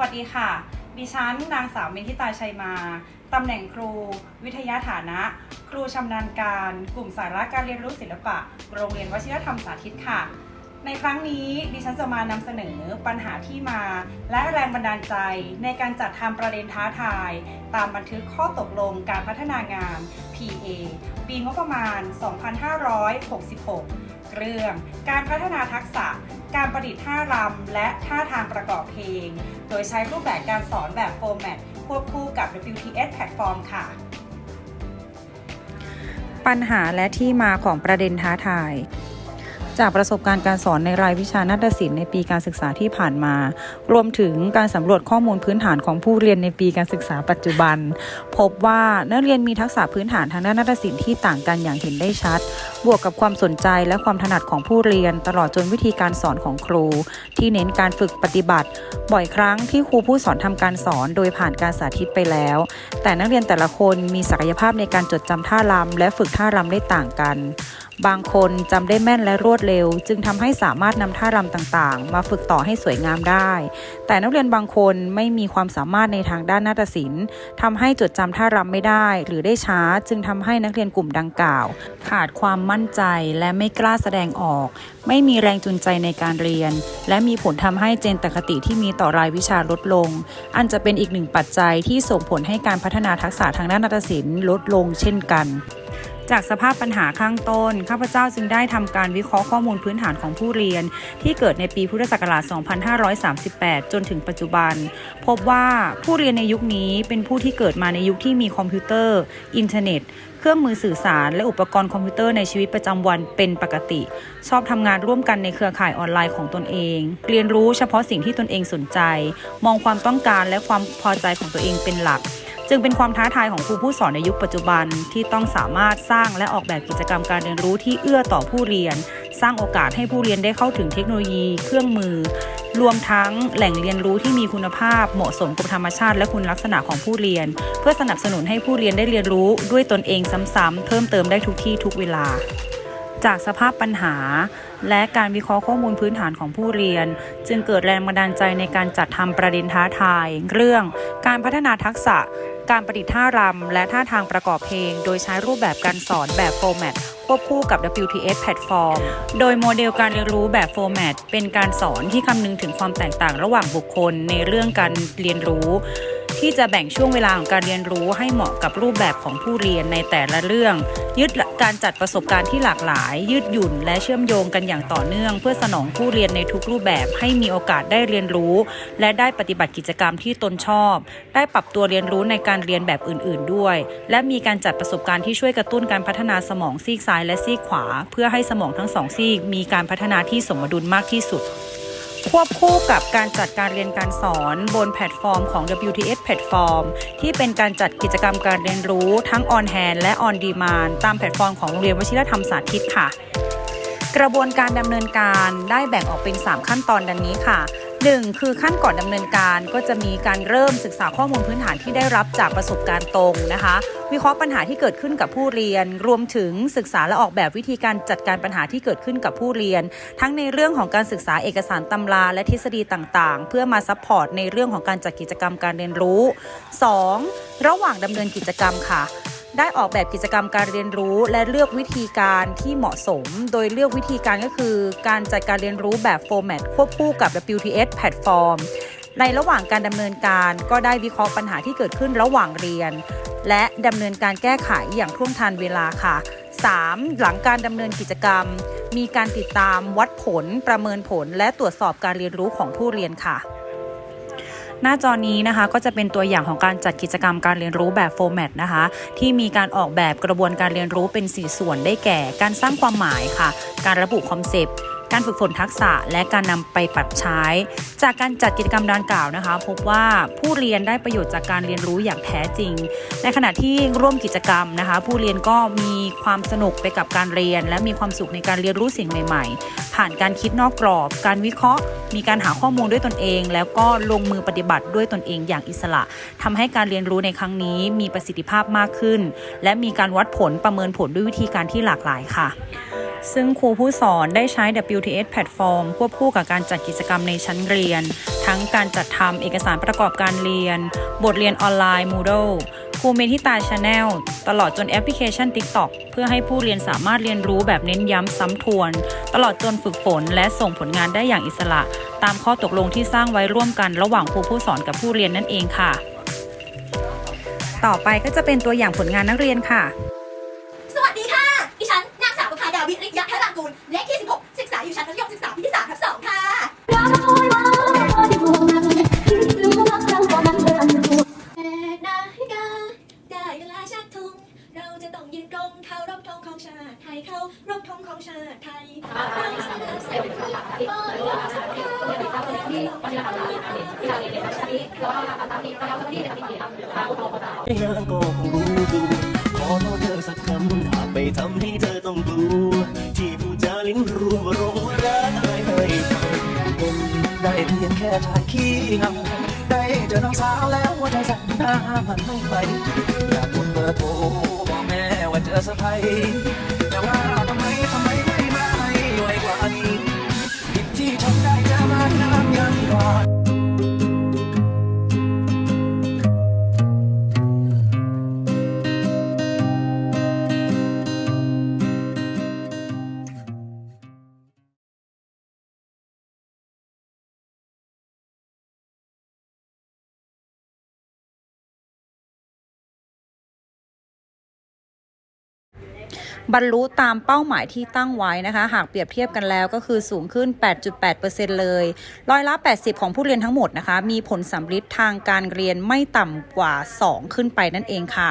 วัสดีค่ะ ดิฉันนางสาวเมธิตาชัยมา ตำแหน่งครู วิทยาฐานะ ครูชำนาญการ กลุ่มสาระการเรียนรู้ศิลปะ โรงเรียนวชิรธรรมสาธิตค่ะ ในครั้งนี้ดิฉันจะมานำเสนอปัญหาที่มา และแรงบันดาลใจในการจัดทำประเด็นท้าทาย ตามบันทึกข้อตกลงการพัฒนางาน PA ปีงบประมาณ 2566 เรื่อง การพัฒนาทักษะ การประดิษฐ์ท่ารำ และท่าทางประกอบเพลง โดยใช้รูปแบบการสอนแบบโฟร์แมตควบคู่กับ WTS Platform ค่ะ ปัญหาและที่มาของประเด็นท้าทาย จากประสบการณ์การสอนในรายวิชานาฏศิลป์ในปีการศึกษาที่ผ่านมา รวมถึงการสำรวจข้อมูลพื้นฐานของผู้เรียนในปีการศึกษาปัจจุบัน พบว่านักเรียนมีทักษะพื้นฐานทางด้านนาฏศิลป์ที่ต่างกันอย่างเห็นได้ชัด บวกกับความสนใจและความถนัดของผู้เรียน ตลอดจนวิธีการสอนของครู ที่เน้นการฝึกปฏิบัติ บ่อยครั้งที่ครูผู้สอนทำการสอนโดยผ่านการสาธิตไปแล้ว แต่นักเรียนแต่ละคนมีศักยภาพในการจดจำท่ารำและฝึกท่ารำได้ต่างกัน บางคนจำได้แม่นและรวดเร็วจึงทำให้สามารถนำท่ารำต่างๆ มาฝึกต่อให้สวยงามได้ แต่นักเรียนบางคนไม่มีความสามารถในทางด้านนาฏศิลป์ทำให้จดจำท่ารำไม่ได้ หรือได้ช้า จึงทำให้นักเรียนกลุ่มดังกล่าว ขาดความมั่นใจและไม่กล้าแสดงออก ไม่มีแรงจูงใจในการเรียน และมีผลทำให้เจนตคติที่มีต่อรายวิชาลดลง อันจะเป็นอีกหนึ่งปัจจัยที่ส่งผลให้การพัฒนาทักษะทางด้านนาฏศิลป์ลดลงเช่นกัน จากสภาพปัญหาข้างต้น ข้าพเจ้าจึงได้ทำการวิเคราะห์ข้อมูลพื้นฐานของผู้เรียน ที่เกิดในปีพุทธศักราช 2538 จนถึงปัจจุบัน พบว่าผู้เรียนในยุคนี้เป็นผู้ที่เกิดมาในยุคที่มีคอมพิวเตอร์ อินเทอร์เน็ต เครื่องมือสื่อสาร และอุปกรณ์คอมพิวเตอร์ในชีวิตประจำวันเป็นปกติ ชอบทำงานร่วมกันในเครือข่ายออนไลน์ของตนเอง เรียนรู้เฉพาะสิ่งที่ตนเองสนใจ มองความต้องการและความพอใจของตัวเองเป็นหลัก จึงเป็นความท้าทายของครูผู้สอนในยุคปัจจุบันที่ต้องสามารถสร้างและออกแบบกิจกรรมการเรียนรู้ที่เอื้อต่อผู้เรียน สร้างโอกาสให้ผู้เรียนได้เข้าถึงเทคโนโลยี เครื่องมือ รวมทั้งแหล่งเรียนรู้ที่มีคุณภาพ เหมาะสมกับธรรมชาติ และคุณลักษณะของผู้เรียน เพื่อสนับสนุนให้ผู้เรียนได้เรียนรู้ด้วยตนเองซ้ำๆเพิ่มเติมได้ทุกที่ทุกเวลาจากสภาพปัญหา และการวิเคราะห์ข้อมูลพื้นฐานของผู้เรียน จึงเกิดแรงบันดาลใจในการจัดทำประเด็นท้าทาย เรื่อง การพัฒนาทักษะ การประดิษฐ์ท่ารำ และท่าทางประกอบเพลง โดยใช้รูปแบบการสอนแบบโฟร์แมตควบคู่กับ WTS Platform โดยโมเดลการเรียนรู้แบบโฟร์แมตเป็นการสอนที่คำนึงถึงความแตกต่างระหว่างบุคคลในเรื่องการเรียนรู้ ที่จะแบ่งช่วงเวลาของการเรียนรู้ให้เหมาะกับรูปแบบของผู้เรียนในแต่ละเรื่อง ยึดการจัดประสบการณ์ที่หลากหลาย ยืดหยุ่น และเชื่อมโยงกันอย่างต่อเนื่อง เพื่อสนองผู้เรียนในทุกรูปแบบให้มีโอกาสได้เรียนรู้ และได้ปฏิบัติกิจกรรมที่ตนชอบ ได้ปรับตัวเรียนรู้ในการเรียนแบบอื่น ๆ ด้วย และมีการจัดประสบการณ์ที่ช่วยกระตุ้นการพัฒนาสมองซีกซ้ายและซีกขวา เพื่อให้สมองทั้งสองซีกมีการพัฒนาที่สมดุลมากที่สุด ควบคู่กับการจัดการเรียนการสอนบนแพลตฟอร์มของ WTS Platform ที่เป็นการจัดกิจกรรมการเรียนรู้ทั้งออนแฮนและออนดีมานตามแพลตฟอร์มของโรงเรียนวชิรธรรมสาธิตค่ะ กระบวนการดำเนินการได้แบ่งออกเป็น 3 ขั้นตอนดังนี้ค่ะ 1. คือขั้นก่อนดำเนินการก็จะมีการเริ่มศึกษาข้อมูลพื้นฐานที่ได้รับจากประสบการณ์ตรงนะคะวิเคราะห์ปัญหาที่เกิดขึ้นกับผู้เรียน รวมถึงศึกษาและออกแบบวิธีการจัดการปัญหาที่เกิดขึ้นกับผู้เรียน ทั้งในเรื่องของการศึกษาเอกสารตำราและทฤษฎีต่างๆ เพื่อมาซัพพอร์ตในเรื่องของการจัดกิจกรรมการเรียนรู้ 2. ระหว่างดำเนินกิจกรรมค่ะ ได้ออกแบบกิจกรรมการเรียนรู้ และเลือกวิธีการที่เหมาะสม โดยเลือกวิธีการก็คือ การจัดการเรียนรู้แบบโฟร์แมตควบคู่กับ WTS Platform ในระหว่างการดำเนินการก็ได้วิเคราะห์ปัญหาที่เกิดขึ้นระหว่างเรียน และดำเนินการแก้ไขอย่างท่วงทันเวลาค่ะ 3. หลังการดำเนินกิจกรรม มีการติดตามวัดผล ประเมินผล และตรวจสอบการเรียนรู้ของผู้เรียนค่ะ หน้าจอนี้นะคะก็จะเป็นตัวอย่างของการจัดกิจกรรมการเรียนรู้แบบโฟร์แมตนะคะที่มีการออกแบบกระบวนการเรียนรู้เป็น 4 ส่วนได้แก่ การสร้างความหมายค่ะ การระบุคอนเซปต์ การฝึกฝนทักษะและการนำไปปรับใช้ จากการจัดกิจกรรมดังกล่าวนะคะ พบว่าผู้เรียนได้ประโยชน์จากการเรียนรู้อย่างแท้จริง ในขณะที่ร่วมกิจกรรมนะคะ ผู้เรียนก็มีความสนุกไปกับการเรียน และมีความสุขในการเรียนรู้สิ่งใหม่ ๆ ผ่านการคิดนอกกรอบ การวิเคราะห์ มีการหาข้อมูลด้วยตนเอง แล้วก็ลงมือปฏิบัติด้วยตนเองอย่างอิสระทำให้การเรียนรู้ในครั้งนี้มีประสิทธิภาพมากขึ้น และมีการวัดผลประเมินผลด้วยวิธีการที่หลากหลายค่ะ ซึ่งครูผู้สอนได้ใช้ WTS Platform ควบคู่กับการจัดกิจกรรมในชั้นเรียน ทั้งการจัดทำเอกสารประกอบการเรียน บทเรียนออนไลน์ Moodle ครูเมทิตาชาแนลตลอดจนแอปพลิเคชัน TikTok เพื่อให้ผู้เรียนสามารถเรียนรู้แบบเน้นย้ำซ้ำทวน ตลอดจนฝึกฝนและส่งผลงานได้อย่างอิสระ ตามข้อตกลงที่สร้างไว้ร่วมกันระหว่างครูผู้สอนกับผู้เรียนนั่นเองค่ะ ต่อไปก็จะเป็นตัวอย่างผลงานนักเรียนค่ะ กูลเลขที่ 16 ศึกษาอยู่ชั้นมัธยมศึกษาปีที่3ทับ2ค่ะ นาฬิกาได้เวลาชักธงเราจะต้องยืนตรงเข้ารบธงของชาติไทยเข้ารบธงของชาติไทยเราสนับสนุนบริวารสังฆาธิยังก็ ได้เพียงแค่ถ่ายขี้เงาได้เจอน้องสาวแล้วว่าใจสั่นหน้ามันไม่ไหวอยากกดเบอร์โทรบอกแม่ว่าเจอสะพายแต่ว่า บรรลุตามเป้าหมายที่ตั้งไว้นะคะ หากเปรียบเทียบกันแล้วก็คือสูงขึ้น 8.8%เลยร้อยละ 80 ของผู้เรียนทั้งหมดนะคะ มีผลสำลิดทางการเรียนไม่ต่ำกว่า 2 ขึ้นไปนั่นเองค่ะ